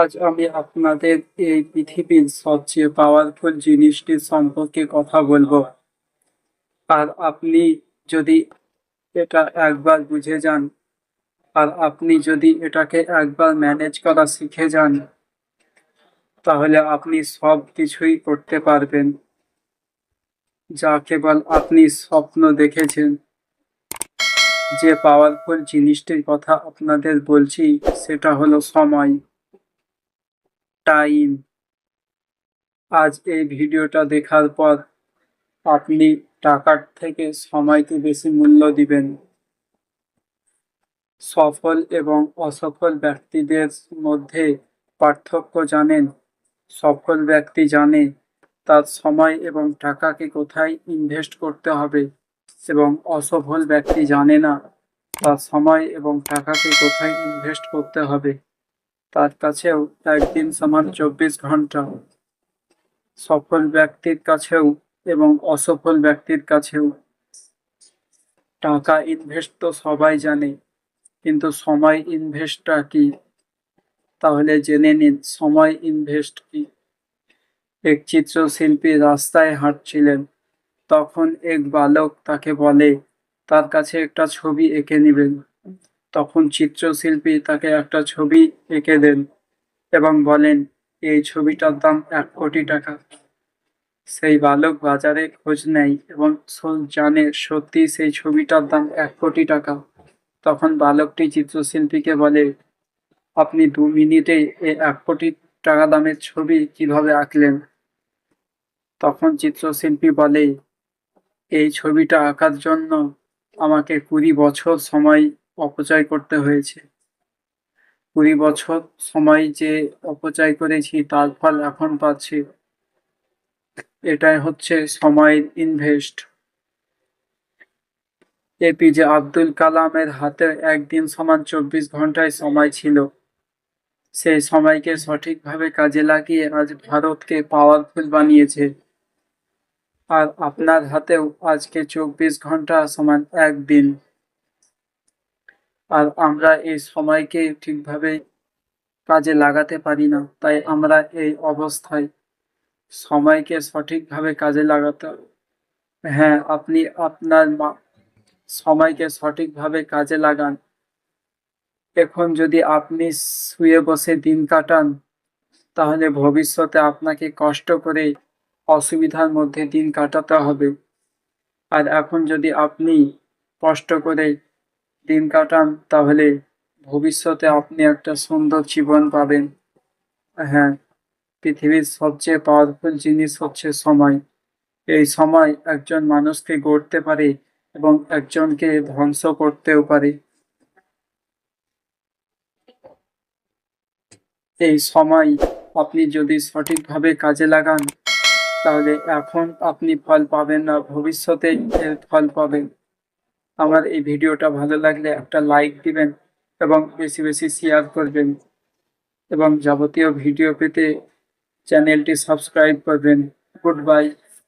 আজ আমি আপনাদের এই পৃথিবীর সবচেয়ে পাওয়ারফুল জিনিসটি সম্পর্কে কথা বলব। আর আপনি যদি এটা একবার বুঝে যান, আর আপনি যদি এটাকে একবার ম্যানেজ করা শিখে যান, তাহলে আপনি সব কিছুই করতে পারবেন। যা কেবল আপনি স্বপ্ন দেখেছেন। যে পাওয়ারফুল জিনিসটির কথা আপনাদের বলছি, সেটা হলো সময়। টাইম আজ এই ভিডিওটা দেখার পর আপনি টাকার থেকে সময়কে বেশি মূল্য দিবেন। সফল এবং অসফল ব্যক্তিদের মধ্যে পার্থক্য জানেন। সফল ব্যক্তি জানে তার সময় এবং টাকাকে কোথায় ইনভেস্ট করতে হবে। এবং অসফল ব্যক্তি জানে না তার সময় এবং টাকাকে কোথায় ইনভেস্ট করতে হবে। তার কাছেও একদিন সমান চব্বিশ ঘণ্টা। সফল ব্যক্তির কাছেও এবং অসফল ব্যক্তির কাছেও টাকা ইনভেস্ট তো সবাই জানে, কিন্তু সময় ইনভেস্টটা কি? তাহলে জেনে নিন, সময় ইনভেস্ট কি? এক চিত্রশিল্পী রাস্তায় হাঁটছিলেন। তখন এক বালক তাকে বলে, তার কাছে একটা ছবি এঁকে নেবেন। তখন চিত্রশিল্পী তাকে একটা ছবি এঁকে দেন এবং বলেন, এই ছবিটার দাম এক কোটি টাকা। সেই বালক বাজারে খোঁজ নেয় এবং জানে সত্যি সেই ছবিটার দাম এক কোটি টাকা। তখন বালকটি চিত্রশিল্পীকে বলে, আপনি দু মিনিটে এই এক কোটি টাকা দামের ছবি কীভাবে আঁকলেন? তখন চিত্রশিল্পী বলে এই ছবিটা আঁকার জন্য আমাকে কুড়ি বছর সময় অপচয় করতে হয়েছে। কুড়ি বছর সময় যে অপচয় করেছি, তার ফল এখন পাচ্ছি। এটাই হচ্ছে সময়ের ইনভেস্ট এপিজে আব্দুল কালামের হাতে একদিন সমান চব্বিশ ঘন্টায় সময় ছিল। সেই সময়কে সঠিকভাবে কাজে লাগিয়ে আজ ভারতকে পাওয়ারফুল বানিয়েছে। আর আপনার হাতেও আজকে চব্বিশ ঘণ্টা সমান একদিন আর আমরা এই সময়কে ঠিকভাবে কাজে লাগাতে পারি না, তাই আমরা এই অবস্থায় সময়কে সঠিকভাবে কাজে লাগাতে। হ্যাঁ আপনি আপনার মা- সময়কে সঠিকভাবে কাজে লাগান এখন যদি আপনি শুয়ে বসে দিন কাটান, তাহলে ভবিষ্যতে আপনাকে কষ্ট করে অসুবিধার মধ্যে দিন কাটাতে হবে। আর এখন যদি আপনি কষ্ট করে দিন কাটান, তাহলে ভবিষ্যতে আপনি একটা সুন্দর জীবন পাবেন। হ্যাঁ পৃথিবীর সবচেয়ে পাওয়ারফুল জিনিস হচ্ছে সময়। এই সময় একজন মানুষকে গড়তে পারে এবং একজনকে ধ্বংস করতেও পারে। এই সময় আপনি যদি সঠিকভাবে কাজে লাগান তাহলে এখন আপনি ফল পাবেন না, ভবিষ্যতে এর ফল পাবেন। আমার এই ভিডিওটা ভালো লাগলে একটা লাইক দিবেন এবং বেশি বেশি শেয়ার করবেন এবং যাবতীয় ভিডিও পেতে চ্যানেলটি সাবস্ক্রাইব করবেন। Good bye